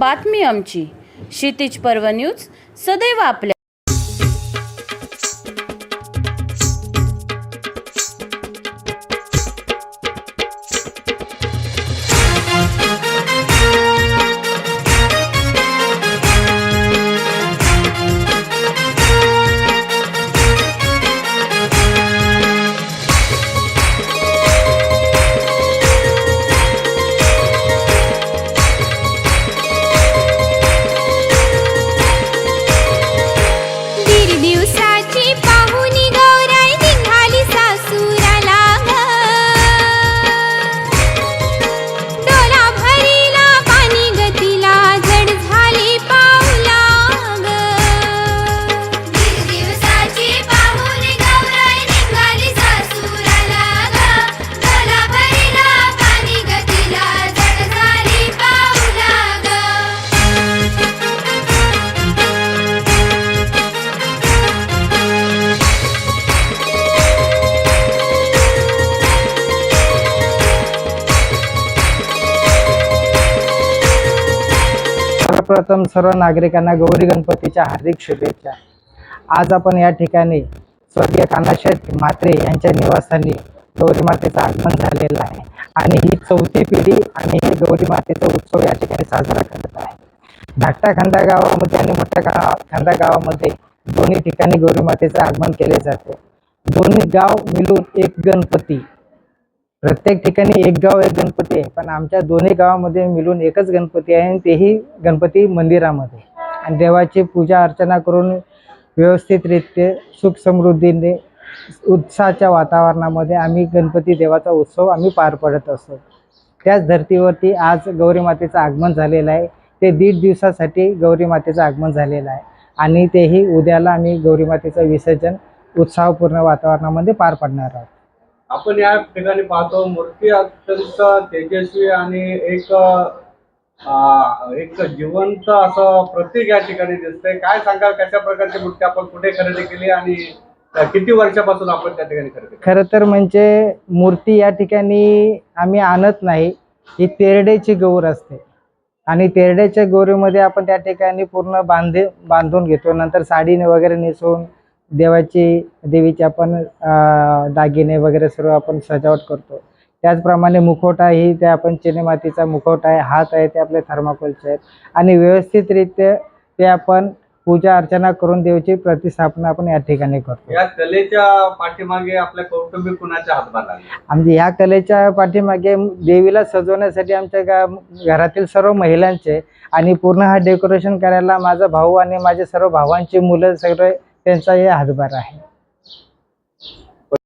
बातमी आमची. क्षितिज पर्व न्यूज सदैव आपल्या सर्वप्रथम सर्व नागरिकांना गौरी गणपतीच्या हार्दिक शुभेच्छा. आज आपण या ठिकाणी स्वर्गीय कानाशेठ म्हात्रे यांच्या निवासस्थानी गौरी मातेचं आगमन झालेलं आहे. आणि ही चौथी पिढी आणि हे गौरी मातेचा उत्सव या ठिकाणी साजरा करत आहे. धाकटा खांदा गावामध्ये आणि मोठ्या गावा खांदा गावामध्ये दोन्ही ठिकाणी गौरी मातेचं आगमन केले जाते. दोन्ही गाव मिळून एक गणपती. प्रत्येक ठिकाणी एक गाव एक गणपती आहे. पण आमच्या दोन्ही गावामध्ये मिळून एकच गणपती आहे आणि तेही गणपती मंदिरामध्ये. आणि देवाची पूजा अर्चना करून व्यवस्थितरित्या सुख समृद्धीने उत्साहाच्या वातावरणामध्ये आम्ही गणपती देवाचा उत्सव आम्ही पार पडत असतो. त्याच धर्तीवरती आज गौरी मातेचं आगमन झालेलं आहे. ते दीड दिवसासाठी गौरी मातेचं आगमन झालेलं आहे. आणि तेही उद्याला आम्ही गौरी मातेचं विसर्जन उत्साहपूर्ण वातावरणामध्ये पार पडणार आहोत. आपण या ठिकाणी पाहतो मूर्ती अत्यंत तेजस्वी आणि एक एक जिवंत असं प्रतीक या ठिकाणी दिसतंय. काय सांगाल कशा प्रकारची मूर्ती आपण कुठे खरेदी केली आणि किती वर्षापासून आपण त्या ठिकाणी खरेदी खरं तर म्हणजे मूर्ती या ठिकाणी आम्ही आणत नाही ही तेरडेची गौर असते. आणि तेरड्याच्या गौरीमध्ये आपण त्या ठिकाणी पूर्ण बांधे बांधून घेतो. नंतर साडीने वगैरे नेसून देवाची देवीचे आपण दागिने वगैरे सर्व आपण सजावट करतो. त्याचप्रमाणे मुखवटा ही ते आपण चिनेमातीचा मुखवटा आहे हात आहे ते आपले थर्माकोलचे आहेत. आणि व्यवस्थितरित्या ते आपण पूजा अर्चना करून देवाची प्रतिस्थापना आपण या ठिकाणी करतो. या कलेच्या पाठीमागे आपल्या कौटुंबिक कुणाच्या हातभार आमच्या ह्या कलेच्या पाठीमागे देवीला सजवण्यासाठी आमच्या गा घरातील सर्व महिलांचे आणि पूर्ण हा डेकोरेशन करायला माझा भाऊ आणि माझे सर्व भावांची मुलं सगळे त्यांचा हे हातभार आहे.